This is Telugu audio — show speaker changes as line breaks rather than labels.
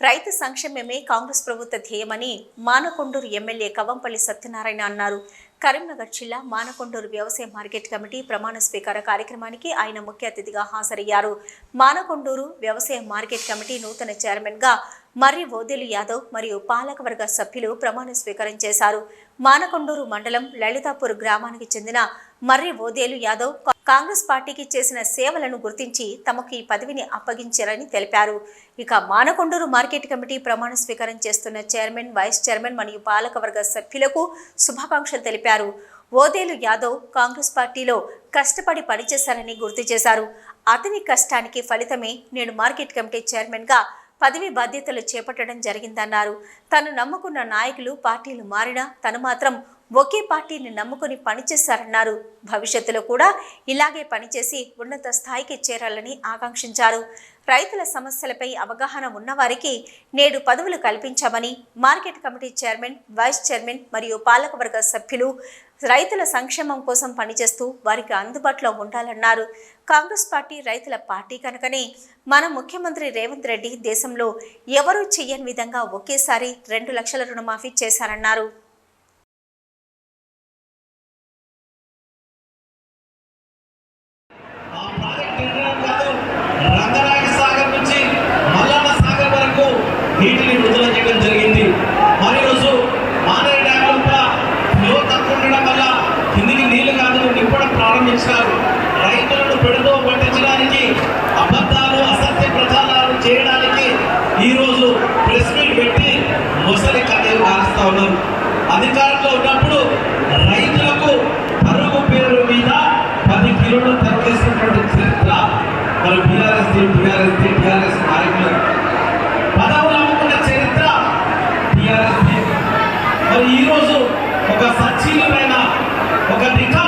రైతు సంక్షేమమే కాంగ్రెస్ ప్రభుత్వ ధ్యేయమని మానకొండూరు ఎమ్మెల్యే కవంపల్లి సత్యనారాయణ అన్నారు. కరీంనగర్ జిల్లా మానకొండూరు వ్యవసాయ మార్కెట్ కమిటీ ప్రమాణ స్వీకార కార్యక్రమానికి ఆయన ముఖ్య అతిథిగా హాజరయ్యారు. మానకొండూరు వ్యవసాయ మార్కెట్ కమిటీ నూతన చైర్మన్గా మర్రి ఓదెలు యాదవ్ మరియు పాలకవర్గ సభ్యులు ప్రమాణ స్వీకారం చేశారు. మానకొండూరు మండలం లలితాపూర్ గ్రామానికి చెందిన మర్రి ఓదేలు యాదవ్ కాంగ్రెస్ పార్టీకి చేసిన సేవలను గుర్తించి తమకు ఈ పదవిని అప్పగించారని తెలిపారు. ఇక మానకొండూరు మార్కెట్ కమిటీ ప్రమాణ స్వీకారం చేస్తున్న చైర్మన్ వైస్ చైర్మన్ మరియు పాలకవర్గ సభ్యులకు శుభాకాంక్షలు తెలిపారు. ఓదేలు యాదవ్ కాంగ్రెస్ పార్టీలో కష్టపడి పనిచేశారని గుర్తు చేశారు. అతని కష్టానికి ఫలితమే నేడు మార్కెట్ కమిటీ చైర్మన్గా పదవి బాధ్యతలు చేపట్టడం జరిగిందన్నారు. తను నమ్ముకున్న నాయకులు పార్టీలు మారినా తను మాత్రం ఒకే పార్టీని నమ్ముకుని పనిచేశారన్నారు. భవిష్యత్తులో కూడా ఇలాగే పనిచేసి ఉన్నత స్థాయికి చేరాలని ఆకాంక్షించారు. రైతుల సమస్యలపై అవగాహన ఉన్నవారికి నేడు పదవులు కల్పించామని market committee chairman vice chairman మరియు పాలకవర్గ సభ్యులు రైతుల సంక్షేమం కోసం పనిచేస్తూ వారికి అందుబాటులో ఉండాలన్నారు. కాంగ్రెస్ పార్టీ రైతుల పార్టీ కనుకనే మన ముఖ్యమంత్రి రేవంత్ రెడ్డి దేశంలో ఎవరూ చెయ్యని విధంగా ఒకేసారి రెండు లక్షల రుణమాఫీ చేశారన్నారు.
నీటిని విడుదల కన్నీరు ఉన్నారు. అధికారంలో ఉన్నప్పుడు రైతులకు పరుగు పేరు మీద పది కిలోలు తరలిస్తున్నటువంటి చరిత్ర మరి బీఆర్ఎస్ టీఆర్ఎస్ టీఆర్ఎస్ నాయకులు. పదవులు అమ్ముకున్న చరిత్ర టీఆర్ఎస్ మరి ఈరోజు ఒక సచీలమైన ఒక రికార్డు